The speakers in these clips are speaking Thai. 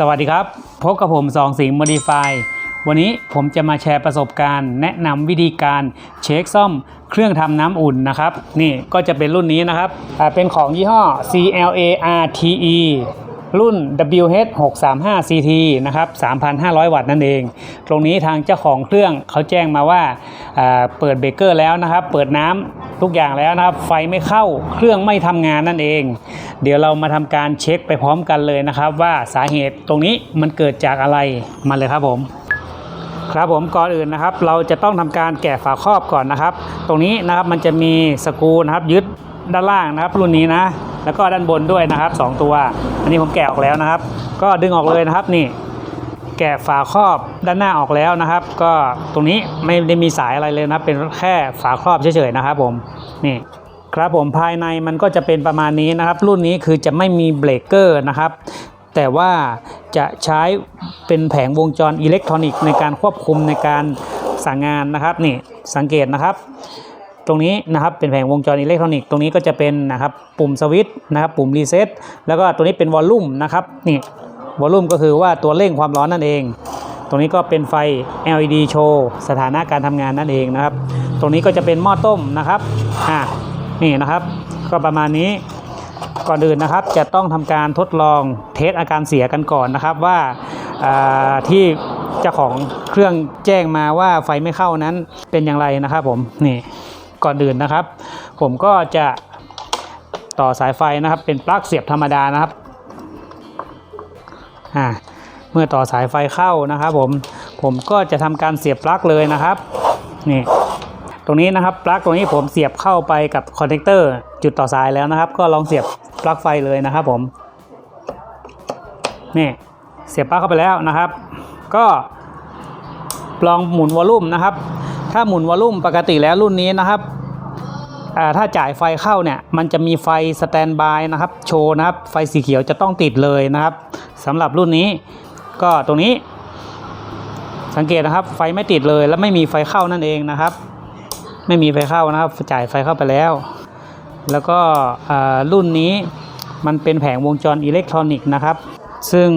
สวัสดีครับ พบกับผมสองสิงห์ Modify วันนี้ผมจะมาแชร์ประสบการณ์ แนะนำวิธีการเช็คซ่อมเครื่องทำน้ำอุ่นนะครับ นี่ก็จะเป็นรุ่นนี้นะครับเป็นของยี่ห้อ CLA RTE รุ่น WH 635 CT นะครับ 3,500 วัตต์นั่นเอง ตรงนี้ทางเจ้าของเครื่องเขาแจ้งมาว่าเปิดเบรกเกอร์แล้วนะครับ เปิดน้ำ ทุกอย่างแล้วนะครับ ไฟไม่เข้าเครื่องไม่ทำงานนั่นเอง เดี๋ยวเรามาทำการเช็คไปพร้อมกันเลยนะครับ ว่าสาเหตุตรงนี้มันเกิดจากอะไรมาเลยครับผมครับผมก่อนอื่นนะครับ เราจะต้องทำการแกะฝาครอบก่อนนะครับ ตรงนี้นะครับมันจะมีสกูนะครับยึดด้านล่างนะครับ รุ่นนี้นะ แล้วก็ด้านบนด้วยนะครับสองตัว อันนี้ผมแกะออกแล้วนะครับ ก็ดึงออกเลยนะครับนี่ แกะฝาครอบด้านหน้าออกแล้วนะครับ ก็ตรงนี้ไม่ได้มีสายอะไรเลยนะเป็นแค่ฝาครอบเฉยๆนะครับผมนี่ครับผมภายในมันก็จะเป็นประมาณนี้นะครับ รุ่นนี้คือจะไม่มีเบรกเกอร์นะครับ แต่ว่าจะใช้เป็นแผงวงจรอิเล็กทรอนิกส์ในการควบคุมในการสั่งงานนะครับนี่สังเกตนะครับ ตรงนี้นะครับเป็นแผงวงจรอิเล็กทรอนิกส์ตรงนี้ก็จะเป็นนะครับปุ่มสวิตช์นะครับปุ่มรีเซ็ตแล้วก็ตัวนี้เป็นวอลลุ่มนะครับนี่ วอลลุ่มก็คือว่าตัวเร่งความร้อนนั่นเอง ตรงนี้ก็เป็นไฟ LED โชว์สถานะการทำงานนั่นเองนะครับ ตรงนี้ก็จะเป็นหม้อต้มนะครับอ่านี่นะครับ ก็ประมาณนี้ก่อนอื่นนะครับจะต้องทำการทดลองเทสอาการเสียกันก่อนนะครับว่าอ่าที่เจ้าของเครื่องแจ้งมาว่าไฟไม่เข้านั้นเป็นอย่างไรนะครับผมนี่ก่อนอื่นนะครับ ผมก็จะต่อสายไฟนะครับเป็นปลั๊กเสียบธรรมดานะครับ อ่าเมื่อต่อสายไฟเข้านะครับผมผมก็จะทำการเสียบปลั๊กเลยนะครับนี่ตรงนี้นะครับปลั๊กตรงนี้ผมเสียบเข้าไปกับคอนเนคเตอร์จุดต่อสายแล้วนะครับ ก็ลองเสียบปลั๊กไฟเลยนะครับผมนี่เสียบปลั๊กเข้าไปแล้วนะครับ ก็ลองหมุนวอลลุ่มนะครับ ถ้าหมุนวอลลุ่มปกติแล้วรุ่นนี้นะครับถ้าจ่ายไฟเข้าเนี่ยมันจะมีไฟสแตนบายนะครับ โชว์นะครับ ไฟสีเขียวจะต้องติดเลยนะครับ สำหรับรุ่นนี้ ก็ตรงนี้ สังเกตนะครับ ไฟไม่ติดเลยและไม่มีไฟเข้านั่นเองนะครับ ไม่มีไฟเข้านะครับ จ่ายไฟเข้าไปแล้ว แล้วก็รุ่นนี้มันเป็นแผงวงจรอิเล็กทรอนิกส์นะครับ ซึ่ง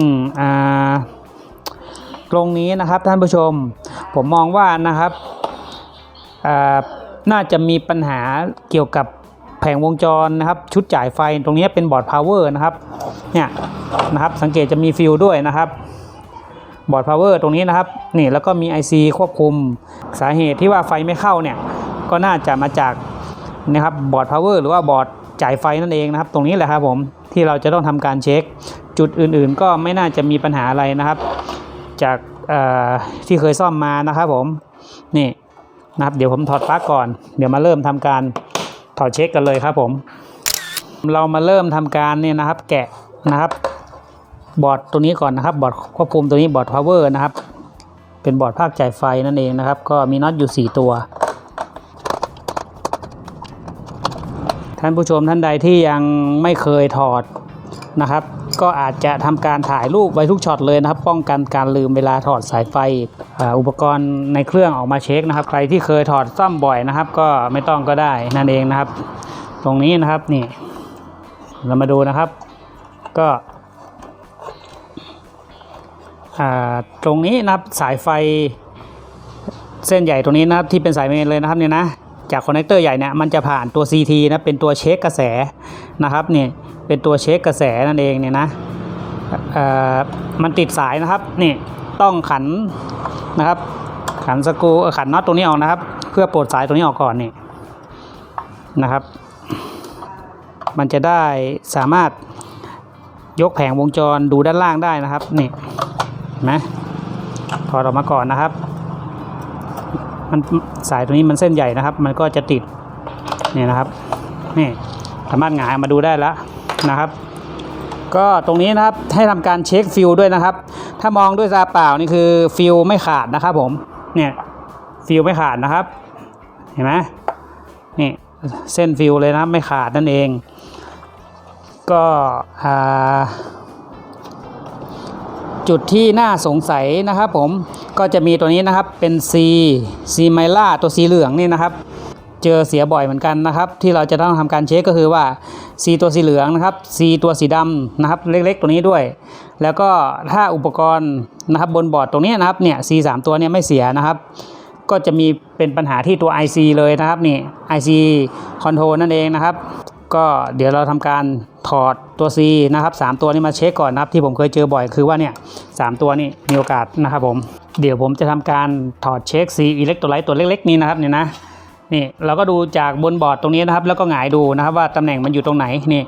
ตรงนี้นะครับท่านผู้ชม ผมมองว่านะครับน่าจะมีปัญหาเกี่ยวกับ แผงวงจรนะครับ ชุดจ่ายไฟตรงนี้เป็นบอร์ดพาวเวอร์นะครับเนี่ยนะครับสังเกตจะมีฟิลด้วยนะครับบอร์ดพาวเวอร์ตรงนี้นะครับนี่แล้วก็มี IC ควบคุมสาเหตุที่ว่าไฟไม่เข้าเนี่ยก็น่าจะมาจากนะครับบอร์ดพาวเวอร์หรือว่าบอร์ดจ่ายไฟนั่นเองนะครับ ตรงนี้แหละครับผมที่เราจะต้องทำการเช็ค จุดอื่นๆ ก็ไม่น่าจะมีปัญหาอะไรนะครับ จากที่เคยซ่อมมานะครับผมนี่นะครับเดี๋ยวผมถอดปลั๊กก่อน เดี๋ยวมาเริ่มทำการ ถอดเช็คกันเลยครับผม เรามาเริ่มทำการเนี่ยนะครับ แกะนะครับบอร์ดตัวนี้ก่อนนะครับบอร์ดควบคุมตัวนี้บอร์ดพาวเวอร์นะครับ เป็นบอร์ดภาคจ่ายไฟนั่นเองนะครับ ก็มีน็อตอยู่ 4 ตัว ท่านผู้ชมท่านใดที่ยังไม่เคยถอดนะครับ ก็อาจจะทำการถ่ายรูปไว้ทุกช็อตเลยนะครับ ป้องกันการลืมเวลาถอดสายไฟอ,อุปกรณ์ในเครื่องออกมาเช็คนะครับ ใครที่เคยถอดซ่อมบ่อยนะครับ ก็ไม่ต้องก็ได้นั่นเองนะครับ ตรงนี้นะครับนี่ เรามาดูนะครับ ก็ตรงนี้นะครับสายไฟเส้นใหญ่ตรงนี้นะครับที่เป็นสายเมนเลยนะครับเนี่ยนะจากคอนเนคเตอร์ใหญ่เนี่ยมันจะผ่านตัว CT นะเป็นตัวเช็คกระแสนะครับเนี่ย เป็นตัวเช็คกระแสนั่นเองเนี่ยนะมันติดสายนะครับนี่ต้องขันนะครับ ขันสกรูขันน็อตตรงนี้ออกนะครับ เพื่อปลดสายตรงนี้ออกก่อนนี่นะครับ มันจะได้สามารถยกแผงวงจรดูด้านล่างได้นะครับนี่นไหมถอดออกมาก่อนนะครับ มันสายตัวนี้มันเส้นใหญ่นะครับ มันก็จะติดนี่นะครับนี่สามารถหงายมาดูได้แล้ว นะครับ ก็ตรงนี้นะครับให้ทำการเช็คฟิลด้วยนะครับ ถ้ามองด้วยตาเปล่านี่คือฟิลไม่ขาดนะครับผมเนี่ยฟิลไม่ขาดนะครับ เห็นไหมนี่เส้นฟิลเลยนะไม่ขาดนั่นเอง ก็จุดที่น่าสงสัยนะครับผมก็จะมีตัวนี้นะครับเป็น C C ไมล่าตัวสีเหลืองนี่นะครับ เจอเสียบ่อยเหมือนกันนะครับ ที่เราจะต้องทำการเช็คก็คือว่า C ตัวสีเหลืองนะครับ C ตัวสีดำนะครับ เล็กๆ ตัวนี้ด้วย แล้วก็ถ้าอุปกรณ์นะครับบนบอร์ดตรงนี้นะครับเนี่ย C 3ตัวเนี่ยไม่เสียนะครับ ก็จะมีเป็นปัญหาที่ตัว IC เลยนะครับนี่ IC Control นั่นเองนะครับ ก็เดี๋ยวเราทำการถอดตัว C นะครับ 3 ตัวนี้มาเช็คก่อนนะครับที่ผมเคยเจอบ่อยคือว่าเนี่ยสามตัวนี่มีโอกาสนะครับผมเดี๋ยวผมจะทำการถอดเช็ค C อิเล็กโทรไลต์ตัวเล็ก ๆ นี้นะครับเนี่ยนะ นี่เราก็ดูจากบนบอร์ดตรงนี้นะครับ แล้วก็หงายดูนะครับว่าตำแหน่งมันอยู่ตรงไหนนี่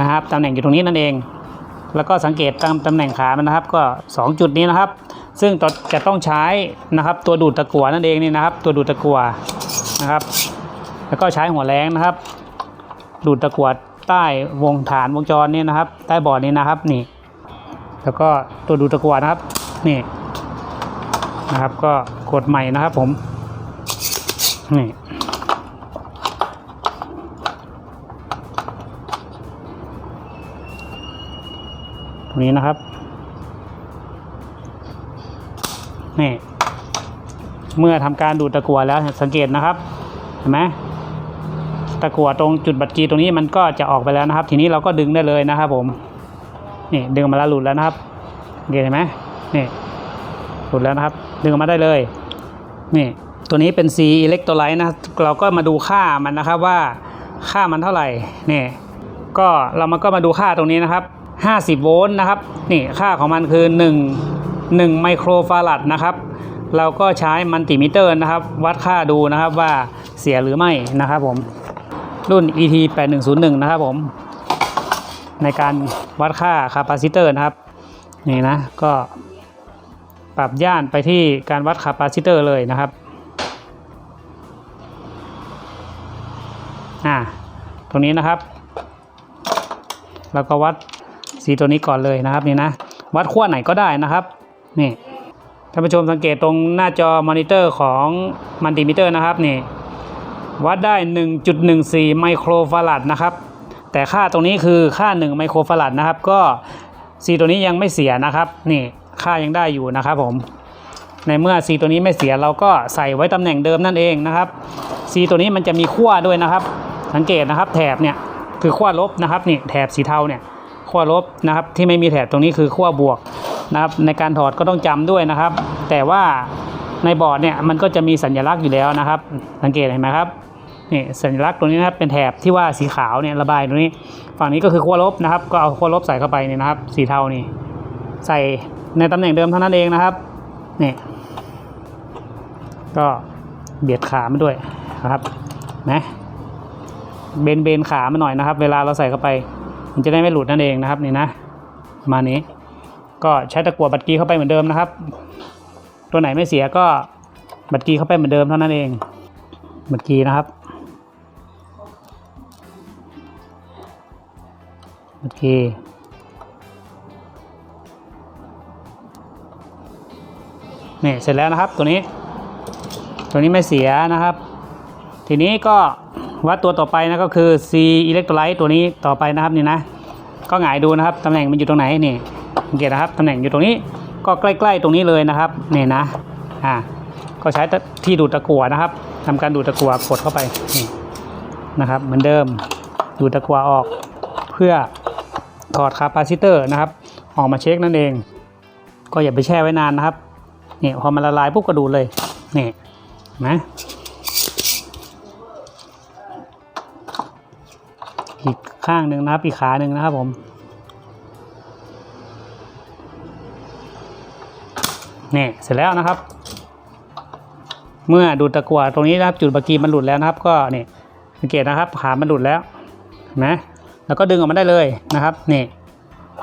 นะครับตำแหน่งอยู่ตรงนี้นั่นเอง แล้วก็สังเกตตามตำแหน่งขามันนะครับ ก็ 2 จุดนี้นะครับ ซึ่งจะต้องใช้นะครับ ตัวดูดตะกั่วนั่นเองนี่นะครับ ตัวดูดตะกั่วนะครับ แล้วก็ใช้หัวแรงนะครับ ดูดตะกั่วใต้วงฐานวงจรนี่นะครับ ใต้บอร์ดนี้นะครับนี่ แล้วก็ตัวดูดตะกั่วนะครับนี่นะครับ ก็กดใหม่นะครับผมนี่ ตรงนี้นะครับ นี่ เมื่อทำการดูดตะกั่วแล้วสังเกตนะครับ เห็นไหมตะกั่วตรงจุดบัตรกีตรงนี้มันก็จะออกไปแล้วนะครับ ทีนี้เราก็ดึงได้เลยนะครับ ผม นี่ดึงมาแล้วหลุดแล้วนะครับเห็นไหมนี่หลุดแล้วนะครับ ดึงออกมาได้เลย นี่ ตัวนี้เป็น C อิเล็กโทรไลต์นะ เราก็มาดูค่ามันนะครับว่าค่ามันเท่าไหร่ นี่ ก็เรามาก็มาดูค่าตรงนี้นะครับ 50 โวลต์นะครับนี่ค่าของมันคือ 1 1 ไมโครฟาราดนะครับ เราก็ใช้มัลติมิเตอร์นะครับ วัดค่าดูนะครับว่าเสียหรือไม่นะครับผมรุ่น ET 8101นะครับผมในการวัดค่าคาปาซิเตอร์นะครับนี่นะก็ปรับย่านไปที่การวัดคาปาซิเตอร์เลยนะครับอ่าตรงนี้นะครับเราก็วัด สีตัวนี้ก่อนเลยนะครับนี่นะวัดขั้วไหนก็ได้นะครับนี่ท่านผู้ชมสังเกตตรงหน้าจอมอนิเตอร์ของมัลติมิเตอร์นะครับนี่วัดได้ 1.14 ไมโครฟาราดนะครับ แต่ค่าตรงนี้คือค่า 1 ไมโครฟาราดนะครับ ก็ C ตัวนี้ยังไม่เสียนะครับ นี่ค่ายังได้อยู่นะครับผม ในเมื่อ C ตัวนี้ไม่เสียเราก็ใส่ไว้ตำแหน่งเดิมนั่นเองนะครับ C ตัวนี้มันจะมีขั้วด้วยนะครับ สังเกตนะครับแถบเนี่ยคือขั้วลบนะครับนี่แถบสีเทาเนี่ย ขั้วลบนะครับ ที่ไม่มีแถบตรงนี้คือขั้วบวกนะครับในการถอดก็ต้องจำด้วยนะครับ แต่ว่าในบอร์ดเนี่ยมันก็จะมีสัญลักษณ์อยู่แล้วนะครับ สังเกตเห็นไหมครับนี่สัญลักษณ์ตรงนี้นะครับเป็นแถบที่ว่าสีขาวเนี่ยระบายตรงนี้ ฝั่งนี้ก็คือขั้วลบนะครับ ก็เอาขั้วลบใส่เข้าไปเนี่ยนะครับ สีเทานี่ใส่ในตำแหน่งเดิมเท่านั้นเองนะครับนี่ก็เบียดขามันด้วยนะครับนะเบนเบนขามันหน่อยนะครับ เวลาเราใส่เข้าไป มันจะได้ไม่หลุดนั่นเองนะครับนี่นะ มานี้ ก็ใช้ตะกั่วบัตรกีเข้าไปเหมือนเดิมนะครับ ตัวไหนไม่เสียก็บัตรกีเข้าไปเหมือนเดิมเท่านั้นเองบัตรกีนะครับบัตรกีนี่เสร็จแล้วนะครับตัวนี้ ตัวนี้ไม่เสียนะครับ ทีนี้ก็ วัดตัวต่อไปนะก็คือ C electrolyte ตัวนี้ต่อไปนะครับนี่นะ ก็หงายดูนะครับตำแหน่งมันอยู่ตรงไหนนี่สังเกตนะครับตำแหน่งอยู่ตรงนี้ก็ใกล้ๆตรงนี้เลยนะครับนี่นะอ่าก็ใช้ที่ดูดตะกั่วนะครับทำการดูดตะกั่วกดเข้าไปนี่นะครับ เหมือนเดิมดูดตะกั่วออก เพื่อถอดคาปาซิเตอร์นะครับ ออกมาเช็คนั่นเอง ก็อย่าไปแช่ไว้นานนะครับนี่พอมันละลายปุ๊บก็ดูดเลยนี่นะ อีกข้างหนึ่งนะครับอีกขาหนึ่งนะครับผมนี่เสร็จแล้วนะครับ เมื่อดูดตะกั่วตรงนี้นะครับจุดบากีมันหลุดแล้วนะครับ ก็นี่สังเกตนะครับขามันหลุดแล้วเห็นะแล้วก็ดึงออกมาได้เลยนะครับนี่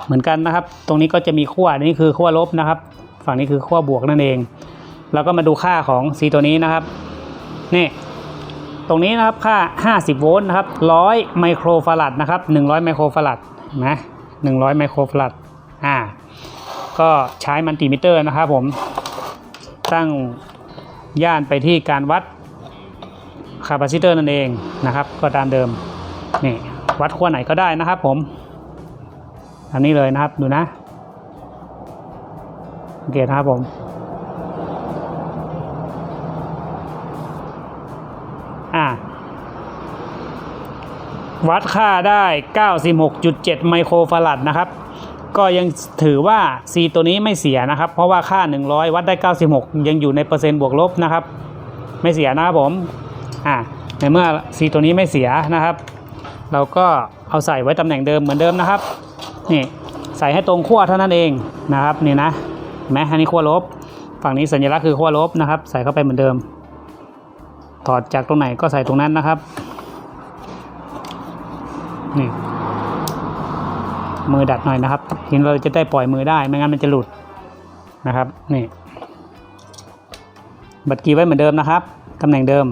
เหมือนกันนะครับ ตรงนี้ก็จะมีขั้วนี่คือขั้วลบนะครับ ฝั่งนี้คือขั้วบวกนั่นเอง แล้วก็มาดูค่าของ C ตัวนี้นะครับนี่ ตรงนี้นะครับค่า 50 โวลต์นะครับ100 ไมโครฟาราดนะครับ 100 ไมโครฟาราดนะ100 ไมโครฟาราดอ่าก็ใช้มัลติมิเตอร์นะครับผมตั้งย่านไปที่การวัดคาปาซิเตอร์นั่นเองนะครับ ก็ตามเดิมนี่วัดขั้วไหนก็ได้นะครับผมอันนี้เลยนะครับดูนะสังเกตนะครับผม วัดค่าได้ 96.7 ไมโครฟารัดนะครับ ก็ยังถือว่า C ตัวนี้ไม่เสียนะครับ เพราะว่าค่า 100 วัดได้ 96 ยังอยู่ในเปอร์เซ็นต์บวกลบนะครับ ไม่เสียนะครับผม อ่า ในเมื่อ C ตัวนี้ไม่เสียนะครับ เราก็เอาใส่ไว้ตำแหน่งเดิมเหมือนเดิมนะครับ นี่ใส่ให้ตรงขั้วเท่านั้นเองนะครับ นี่นะเห็นไหมอันนี้ขั้วลบ ฝั่งนี้สัญลักษณ์คือขั้วลบนะครับ ใส่เข้าไปเหมือนเดิม ถอดจากตรงไหนก็ใส่ตรงนั้นนะครับ นี่มือดัดหน่อยนะครับทีนเราจะได้ปล่อยมือได้ไม่งั้นมันจะหลุดนะครับนี่บัตรกีไว้เหมือนเดิมนะครับตำแหน่งเดิม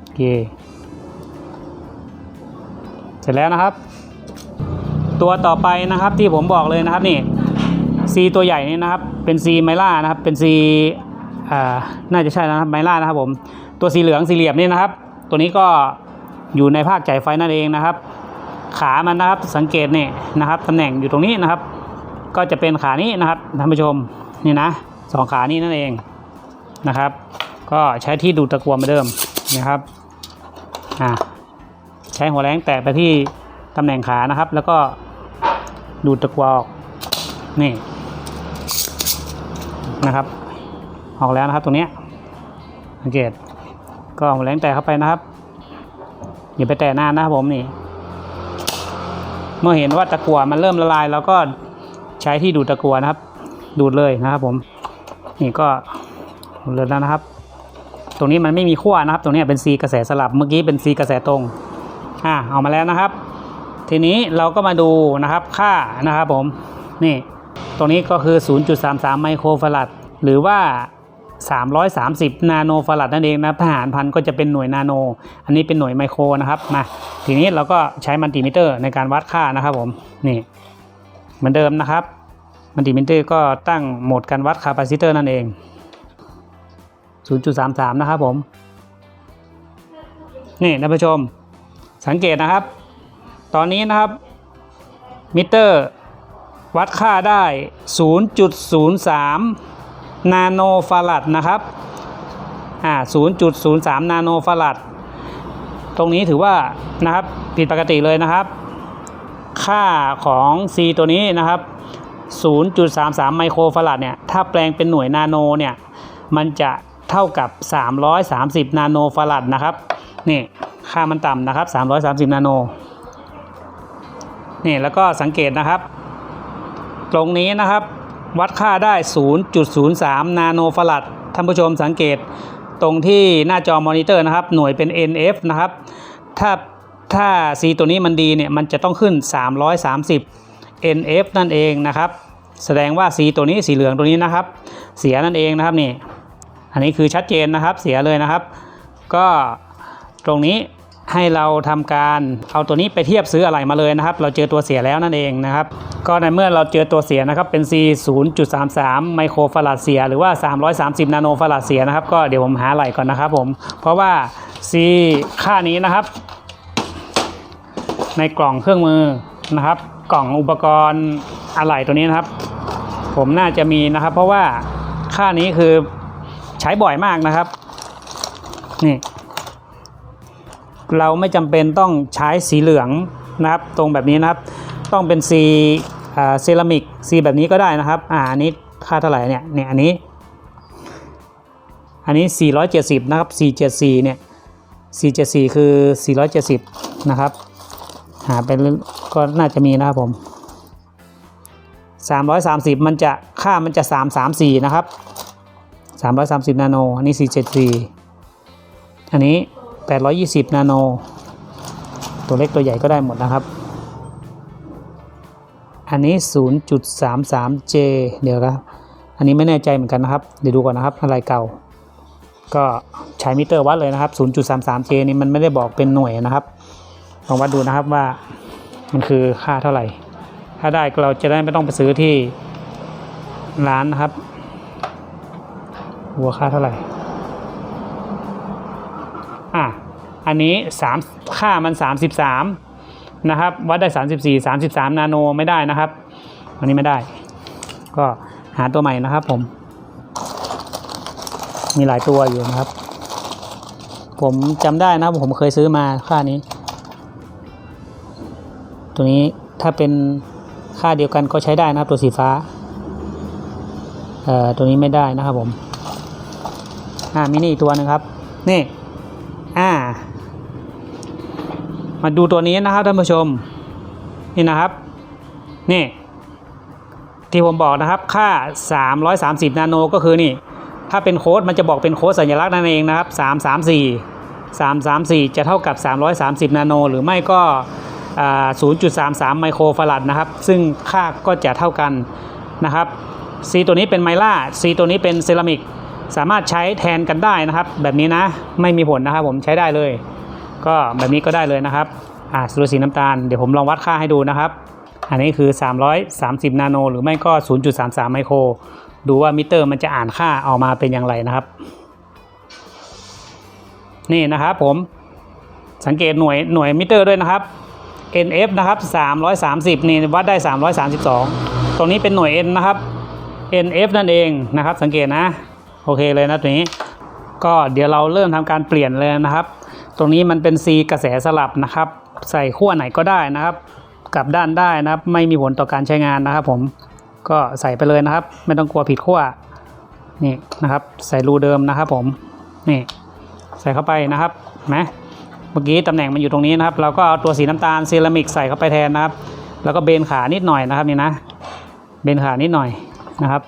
โอเคเสร็จแล้วนะครับ ตัวต่อไปนะครับที่ผมบอกเลยนะครับนี่ C ตัวใหญ่นี่นะครับ เป็น C ไมล่านะครับ เป็น C อ่าน่าจะใช่นะครับไมล่านะครับผมตัวสีเหลืองสี่เหลี่ยมนี่นะครับ ตัวนี้ก็ อยู่ในภาคจ่ายไฟนั่นเองนะครับ ขามันนะครับสังเกตนี่นะครับตำแหน่งอยู่ตรงนี้นะครับ ก็จะเป็นขานี้นะครับท่านผู้ชมนี่นะสองขานี้นั่นเองนะครับ ก็ใช้ที่ดูดตะกัวเหมาเดิมนะครับอ่าใช้หัวแรงแตะไปที่ตำแหน่งขานะครับ แล้วก็ดูดตะกัวออกนี่นะครับออกแล้วนะครับตรงเนี้ยสังเกตก็เอาหัวแรงแตะเข้าไปนะครับ อย่าไปแตะนานนะครับผมนี่ เมื่อเห็นว่าตะกั่วมันเริ่มละลายเราก็ใช้ที่ดูดตะกั่วนะครับ ดูดเลยนะครับ ผม นี่ก็เลยแล้วนะครับ ตรงนี้มันไม่มีขั้วนะครับ ตรงนี้เป็น C กระแสสลับเมื่อกี้เป็น C กระแสตรงอ่าเอามาแล้วนะครับ ทีนี้เราก็มาดูนะครับค่านะครับผมนี่ตรงนี้ก็คือ 0.33 ไมโครฟารัดหรือว่า 330 นาโนฟารัดนั่นเองนะครับทหารพันก็จะเป็นหน่วยนาโน อันนี้เป็นหน่วยไมโครนะครับมาทีนี้เราก็ใช้มัลติมิเตอร์ในการวัดค่านะครับผมนี่เหมือนเดิมนะครับมัลติมิเตอร์ก็ตั้งโหมดการวัดคาปาซิเตอร์นั่นเอง 0.33 นะครับผม นี่ท่านผู้ชม สังเกตนะครับ ตอนนี้นะครับ มิเตอร์วัดค่าได้ 0.03 นาโนฟารัดนะครับอ่า0.03 นาโนฟารัดตรงนี้ถือว่านะครับผิดปกติเลยนะครับ ค่าของ C ตัวนี้นะครับ 0.33 ไมโครฟารัดเนี่ยถ้าแปลงเป็นหน่วยนาโนเนี่ยมันจะเท่ากับ 330 นาโนฟารัดนะครับนี่ค่ามันต่ำนะครับ 330 นาโนนี่แล้วก็สังเกตนะครับ ตรงนี้นะครับ วัดค่าได้ 0.03 นาโนฟารัดท่านผู้ชมสังเกตตรงที่หน้าจอมอนิเตอร์นะครับ หน่วยเป็น NF นะครับ ถ้าถ้า C ตัวนี้มันดีเนี่ย มันจะต้องขึ้น 330 NF นั่นเองนะครับ แสดงว่า C ตัวนี้สีเหลืองตัวนี้นะครับ เสียนั่นเองนะครับนี่ อันนี้คือชัดเจนนะครับ เสียเลยนะครับ ก็ตรงนี้ ให้เราทำการเอาตัวนี้ไปเทียบซื้ออะไรมาเลยนะครับ เราเจอตัวเสียแล้วนั่นเองนะครับ ก็ในเมื่อเราเจอตัวเสียนะครับเป็น C 0.33 ไมโครฟาราดเสีย หรือว่า 330 นาโนฟาราดเสียนะครับ ก็เดี๋ยวผมหาอะไรก่อนนะครับผม เพราะว่า C ค่านี้นะครับ ในกล่องเครื่องมือนะครับ กล่องอุปกรณ์อะไหล่ตัวนี้นะครับ ผมน่าจะมีนะครับ เพราะว่าค่านี้คือใช้บ่อยมากนะครับนี่ เราไม่จำเป็นต้องใช้สีเหลืองนะครับ ตรงแบบนี้นะครับ ต้องเป็นสีอ่าเซรามิกสีแบบนี้ก็ได้นะครับ อ่าอันนี้ค่าเท่าไหร่เนี่ยเนี่ยอันนี้ อันนี้ 470 นะครับ 474 เนี่ย 474 คือ 470 นะครับ หาเป็นก็น่าจะมีนะครับผม 330 มันจะค่ามันจะ 334 นะครับ 330 นาโน อันนี้ 474 อันนี้ 820 นาโน ตัวเล็กตัวใหญ่ก็ได้หมดนะครับ อันนี้ 0.33J เดี๋ยวนะอันนี้ไม่แน่ใจเหมือนกันนะครับ เดี๋ยวดูก่อนนะครับอะไรเก่า ก็ใช้มิเตอร์วัดเลยนะครับ 0.33J นี่มันไม่ได้บอกเป็นหน่วยนะครับลองวัดดูนะครับว่ามันคือค่าเท่าไหร่ ถ้าได้เราจะได้ไม่ต้องไปซื้อที่ร้านนะครับ หัวค่าเท่าไหร่ อันนี้ 3 ค่ามัน 33 นะครับ วัดได้ 34 33 นาโนไม่ได้นะครับ อันนี้ไม่ได้ ก็หาตัวใหม่นะครับผม มีหลายตัวอยู่นะครับ ผมจำได้นะผมเคยซื้อมาค่านี้ ตัวนี้ถ้าเป็นค่าเดียวกันก็ใช้ได้นะครับตัวสีฟ้าเอ่อตัวนี้ไม่ได้นะครับผม อ่ามินี่อีกตัวหนึงครับ นี่ มาดูตัวนี้นะครับท่านผู้ชม นี่นะครับ นี่ ที่ผมบอกนะครับ ค่า 330 นาโนก็คือนี่ ถ้าเป็นโค้ดมันจะบอกเป็นโค้ดสัญลักษณ์นั่นเองนะครับ 334 334 จะเท่ากับ 330 นาโน หรือไม่ก็อ่า0.33 ไมโครฟารัดนะครับ ซึ่งค่าก็จะเท่ากันนะครับ C ตัวนี้เป็นไมล่า C ตัวนี้เป็นเซรามิก สามารถใช้แทนกันได้นะครับ แบบนี้นะ ไม่มีผลนะครับผมใช้ได้เลย ก็แบบนี้ก็ได้เลยนะครับอ่าสูตรสีน้ำตาลเดี๋ยวผมลองวัดค่าให้ดูนะครับ อันนี้คือ 330 นาโน หรือไม่ก็ 0.33 ไมโคร ดูว่ามิเตอร์มันจะอ่านค่าออกมาเป็นอย่างไรนะครับ นี่นะครับผมสังเกตหน่วยหน่วยมิเตอร์ด้วยนะครับ NF นะครับ 330 นี่วัดได้ 332 ตรงนี้เป็นหน่วย N นะครับ NF นั่นเองนะครับ สังเกตนะ โอเคเลยนะตัวนี้ ก็เดี๋ยวเราเริ่มทำการเปลี่ยนเลยนะครับ ตรงนี้มันเป็น C กระแสสลับนะครับ ใส่ขั้วไหนก็ได้นะครับกลับด้านได้นะครับ ไม่มีผลต่อการใช้งานนะครับผมก็ใส่ไปเลยนะครับ ไม่ต้องกลัวผิดขั้วนี่นะครับ ใส่รูเดิมนะครับผมนี่ใส่เข้าไปนะครับนไหมเมื่อกี้ตำแหน่งมันอยู่ตรงนี้นะครับ เราก็เอาตัวสีน้ำตาลเซรามิกใส่เข้าไปแทนนะครับ แล้วก็เบนขานิดหน่อยนะครับนี่นะเบนขานิดหน่อยนะครับ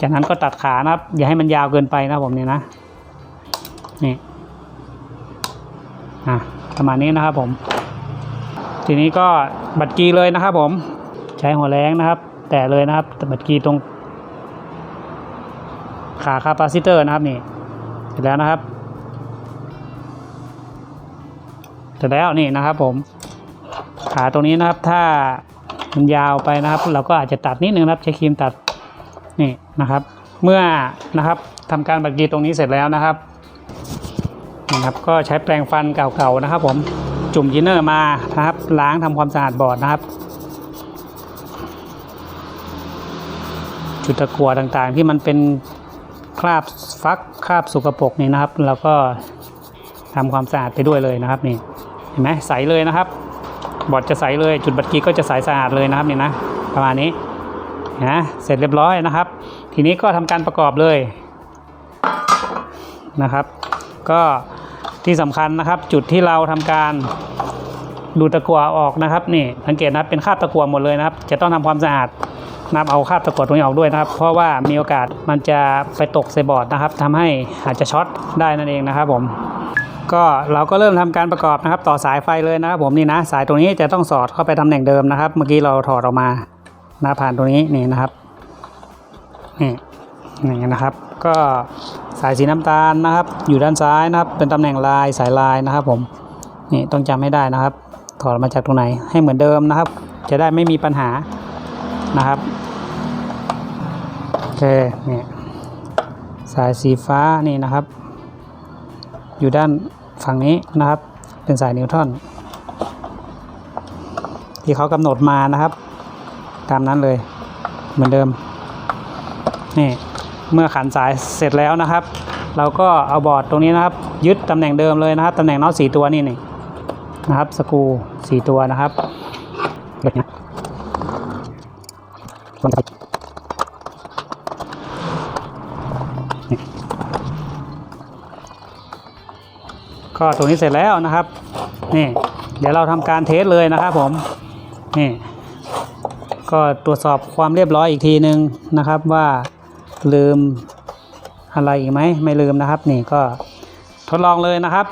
จากนั้นก็ตัดขานะครับ อย่าให้มันยาวเกินไปนะผมเนี่ยนะนี่ อะประมาณนี้นะครับผม ทีนี้ก็บัตรกีเลยนะครับผม ใช้หัวแรงนะครับ แตะเลยนะครับบัตรกีตรง ขาคาปาซิเตอร์นะครับนี่เสร็จแล้วนะครับเสร็จแล้วนี่นะครับผม ขาตรงนี้นะครับถ้ามันยาวไปนะครับ เราก็อาจจะตัดนิดนึงนะครับ ใช้ครีมตัดนี่นะครับ เมื่อนะครับทำการบัตรกีตรงนี้เสร็จแล้วนะครับ นะครับก็ใช้แปรงฟันเก่าๆนะครับ ผมจุ่มยินเนอร์มานะครับ ล้างทำความสะอาดบอร์ดนะครับ จุดตะกั่วต่างๆ ที่มันเป็นคราบฟักคราบสกปรกนี่นะครับเราก็ทำความสะอาดไปด้วยเลยนะครับนี่เห็นไหมใสเลยนะครับ บอร์ดจะใสเลย จุดบัตรกีก็จะใสสะอาดเลยนะครับนี่นะประมาณนี้นะเสร็จเรียบร้อยนะครับ ทีนี้ก็ทำการประกอบเลยนะครับ ก็ ที่สำคัญนะครับ จุดที่เราทำการดูดตะกั่วออกนะครับนี่สังเกตนะเป็นคราบตะกั่วหมดเลยนะครับ จะต้องทำความสะอาดนับเอาคราบตะกรวดตรงนี้ออกด้วยนะครับ เพราะว่ามีโอกาสมันจะไปตกใส่บอร์ดนะครับทำให้อาจจะช็อตได้นั่นเองนะครับผมก็เราก็เริ่มทำการประกอบนะครับ ต่อสายไฟเลยนะครับ ผมนี่นะ สายตรงนี้จะต้องสอดเข้าไปตำแหน่งเดิมนะครับ เมื่อกี้เราถอดออกมาหนะผ่านตรงนี้นี่นะครับนี่นี่นะครับ ก็ายสีน้ำตาลนะครับ อยู่ด้านซ้ายนะครับ เป็นตำแหน่งลายสายลายนะครับผมนี่ต้องจำให้ได้นะครับ ถอดมาจากตรงไหนให้เหมือนเดิมนะครับ จะได้ไม่มีปัญหานะครับโอเคนี่สายสีฟ้านี่นะครับ อยู่ด้านฝั่งนี้นะครับ เป็นสายนิวตรอนที่เขากำหนดมานะครับ ตามนั้นเลยเหมือนเดิมนี่ เมื่อขันสายเสร็จแล้วนะครับ เราก็เอาบอร์ดตรงนี้นะครับ ยึดตำแหน่งเดิมเลยนะครับตำแหน่งน็อตสีตัวนี่นี่นะครับสกูสี่ตัวนะครับเล็กนะส่วนต่อไปก็ตรงนี้เสร็จแล้วนะครับนี่เดี๋ยวเราทำการเทสเลยนะครับผมนี่ก็ตรวจสอบความเรียบร้อยอีกทีนึงนะครับว่า ลืมอะไรอีกไหมไม่ลืมนะครับ นี่ก็ทดลองเลยนะครับ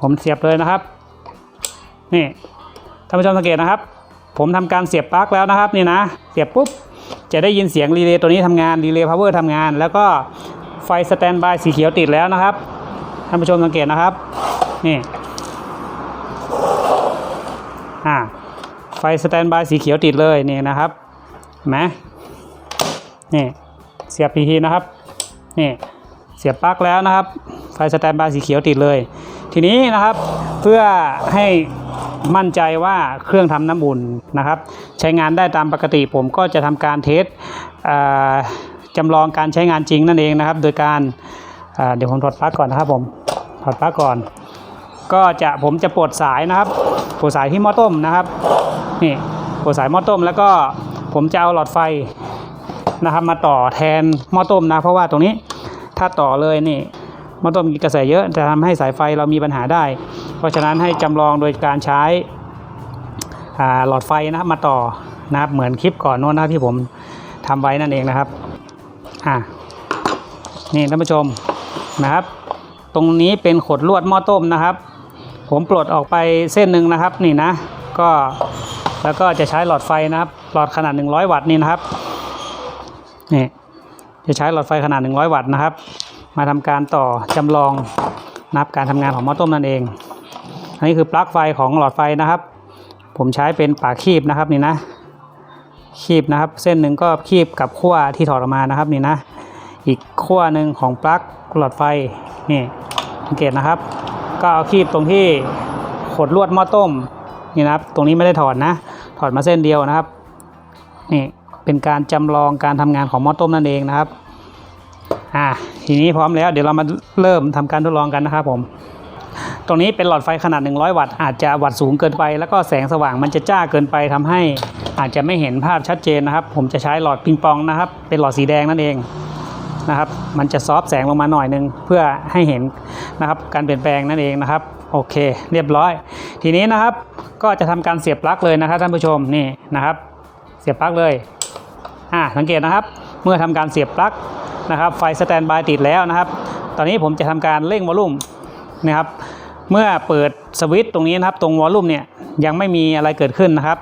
ผมเสียบเลยนะครับ นี่ท่านผู้ชมสังเกตนะครับ ผมทำการเสียบปลั๊กแล้วนะครับ นี่นะ เสียบปุ๊บจะได้ยินเสียงรีเลย์ตัวนี้ทำงานรีเลย์พาวเวอร์ทำงาน แล้วก็ไฟสแตนบายสีเขียวติดแล้วนะครับท่านผู้ชมสังเกตนะครับ นี่อ่าไฟสแตนบายสีเขียวติดเลยนี่นะครับเห็นไหมนี่ เสียบพีทีนะครับนี่เสียบปลั๊กแล้วนะครับ ไฟสแตนบายสีเขียวติดเลย ทีนี้นะครับเพื่อให้มั่นใจว่าเครื่องทำน้ำอุ่นนะครับ ใช้งานได้ตามปกติผมก็จะทำการเทสอ่าจำลองการใช้งานจริงนั่นเองนะครับ โดยการอ่าเดี๋ยวผมถอดปลั๊กก่อนนะครับผมถอดปลั๊กก่อน ก็จะผมจะปลดสายนะครับปลดสายที่หม้อต้มนะครับนี่หัวสายหม้อต้ม แล้วก็ผมจะเอาหลอดไฟ นะครับ มาต่อแทนหม้อต้มนะ เพราะว่าตรงนี้ถ้าต่อเลยนี่หม้อต้มมีกระแสเยอะจะทำให้สายไฟเรามีปัญหาได้ เพราะฉะนั้นให้จำลองโดยการใช้หลอดไฟนะมาต่อนะครับเหมือนคลิปก่อนโน้นนะที่ผมทำไว้นั่นเองนะครับอ่านี่ท่านผู้ชมนะครับ ตรงนี้เป็นขดลวดหม้อต้มนะครับ ผมปลดออกไปเส้นหนึ่งนะครับนี่นะ ก็แล้วก็จะใช้หลอดไฟนะครับ หลอดขนาด 100 วัตต์นี่นะครับ นี่จะใช้หลอดไฟขนาด 100 วัตต์นะครับ มาทำการต่อจำลองนับการทำงานของหม้อต้มนั่นเอง อันนี้คือปลั๊กไฟของหลอดไฟนะครับ ผมใช้เป็นปากคีบนะครับนี่นะ คีบนะครับ เส้นหนึ่งก็คีบกับขั้วที่ถอดออกมานะครับนี่นะ อีกขั้วหนึ่งของปลั๊กหลอดไฟนี่สังเกตนะครับ ก็เอาคีบตรงที่ขดลวดหม้อต้มนี่นะครับ ตรงนี้ไม่ได้ถอดนะ ถอดมาเส้นเดียวนะครับ นี่ เป็นการจำลองการทำงานของหม้อต้มนั่นเองนะครับอ่าทีนี้พร้อมแล้วเดี๋ยวเรามาเริ่มทำการทดลองกันนะครับผม ตรงนี้เป็นหลอดไฟขนาด 100 วัตต์อาจจะวัตต์สูงเกินไป แล้วก็แสงสว่างมันจะจ้าเกินไปทำให้อาจจะไม่เห็นภาพชัดเจนนะครับ ผมจะใช้หลอดปิงปองนะครับ เป็นหลอดสีแดงนั่นเองนะครับ มันจะซอฟแสงลงมาหน่อยนึงเพื่อให้เห็นนะครับการเปลี่ยนแปลงนั่นเองนะครับ โอเค เรียบร้อย ทีนี้นะครับก็จะทำการเสียบปลั๊กเลยนะครับท่านผู้ชมนี่นะครับ เสียบปลั๊กเลย อ่าสังเกตนะครับ เมื่อทำการเสียบปลั๊กนะครับ ไฟสแตนบายติดแล้วนะครับ ตอนนี้ผมจะทำการเร่งวอลลุ่มนะครับ เมื่อเปิดสวิตช์ตรงนี้นะครับ ตรงวอลลุ่มเนี่ยยังไม่มีอะไรเกิดขึ้นนะครับ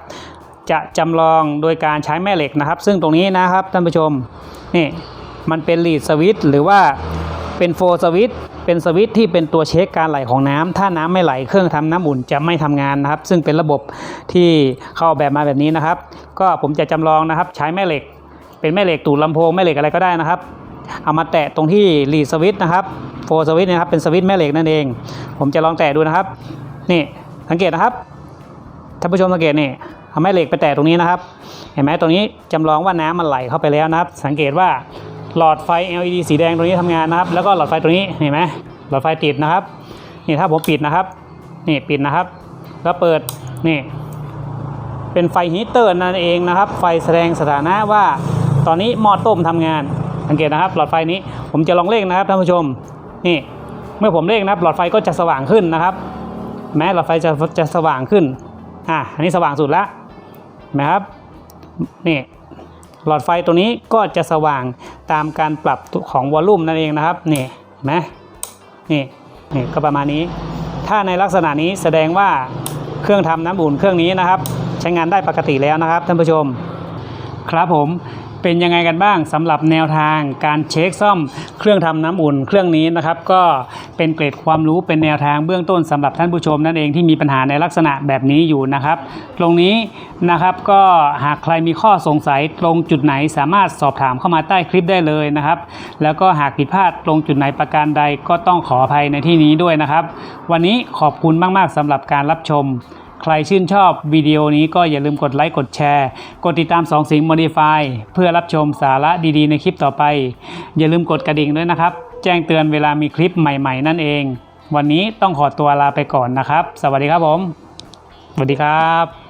จะจำลองโดยการใช้แม่เหล็กนะครับ ซึ่งตรงนี้นะครับท่านผู้ชมนี่มันเป็นลีดสวิตช์หรือว่าเป็นโฟสวิตช์เป็นสวิตช์ที่เป็นตัวเช็คการไหลของน้ำถ้าน้ำไม่ไหลเครื่องทำน้ำอุ่นจะไม่ทำงานนะครับ ซึ่งเป็นระบบที่เข้าออกแบบมาแบบนี้นะครับ ก็ผมจะจำลองนะครับใช้แม่เหล็ก เป็นแม่เหล็กตูดลำโพงแม่เหล็กอะไรก็ได้นะครับ เอามาแตะตรงที่ลีสวิตนะครับโฟสวิตนะครับเป็นสวิตแม่เหล็กนั่นเอง ผมจะลองแตะดูนะครับ นี่สังเกตนะครับท่านผู้ชมสังเกตนี่เอาแม่เหล็กไปแตะตรงนี้นะครับ เห็นไหมตรงนี้จำลองว่าน้ำมันไหลเข้าไปแล้วนะครับ สังเกตว่าหลอดไฟ LED สีแดงตรงนี้ทำงานนะครับ แล้วก็หลอดไฟตรงนี้เห็นไหมหลอดไฟติดนะครับ นี่ถ้าผมปิดนะครับ นี่ปิดนะครับ แล้วเปิดนี่เป็นไฟฮีเตอร์นั่นเองนะครับ ไฟแสดงสถานะว่า ตอนนี้หม้อต้มทำงาน สังเกตนะครับ หลอดไฟนี้ผมจะลองเร่งนะครับท่านผู้ชม นี่ เมื่อผมเร่งนะครับ หลอดไฟก็จะสว่างขึ้นนะครับ แม้หลอดไฟจะจะสว่างขึ้น อะ อันนี้สว่างสุดล้วเห็นไหมครับ นี่หลอดไฟตัวนี้ก็จะสว่างตามการปรับของวอลลุ่มนั่นเองนะครับ นี่นไหมนี่นี่ก็ประมาณนี้ ถ้าในลักษณะนี้แสดงว่าเครื่องทำน้ำอุ่นเครื่องนี้นะครับ ใช้งานได้ปกติแล้วนะครับท่านผู้ชม ครับผม เป็นยังไงกันบ้างสำหรับแนวทางการเช็คซ่อมเครื่องทำน้ำอุ่นเครื่องนี้นะครับ ก็เป็นเกร็ดความรู้เป็นแนวทางเบื้องต้นสำหรับท่านผู้ชมนั่นเองที่มีปัญหาในลักษณะแบบนี้อยู่นะครับ ตรงนี้นะครับก็หากใครมีข้อสงสัยตรงจุดไหนสามารถสอบถามเข้ามาใต้คลิปได้เลยนะครับ แล้วก็หากผิดพลาดตรงจุดไหนประการใดก็ต้องขออภัยในที่นี้ด้วยนะครับ วันนี้ขอบคุณมาก ๆสำหรับการรับชม ใครชื่นชอบวิดีโอนี้ก็อย่าลืมกดไลค์ กดแชร์ กดติดตาม 2 สิง Modify เพื่อรับชมสาระดีๆ ในคลิปต่อไป อย่าลืมกดกระดิ่งด้วยนะครับ แจ้งเตือนเวลามีคลิปใหม่ๆ นั่นเอง วันนี้ต้องขอตัวลาไปก่อนนะครับ สวัสดีครับผม สวัสดีครับ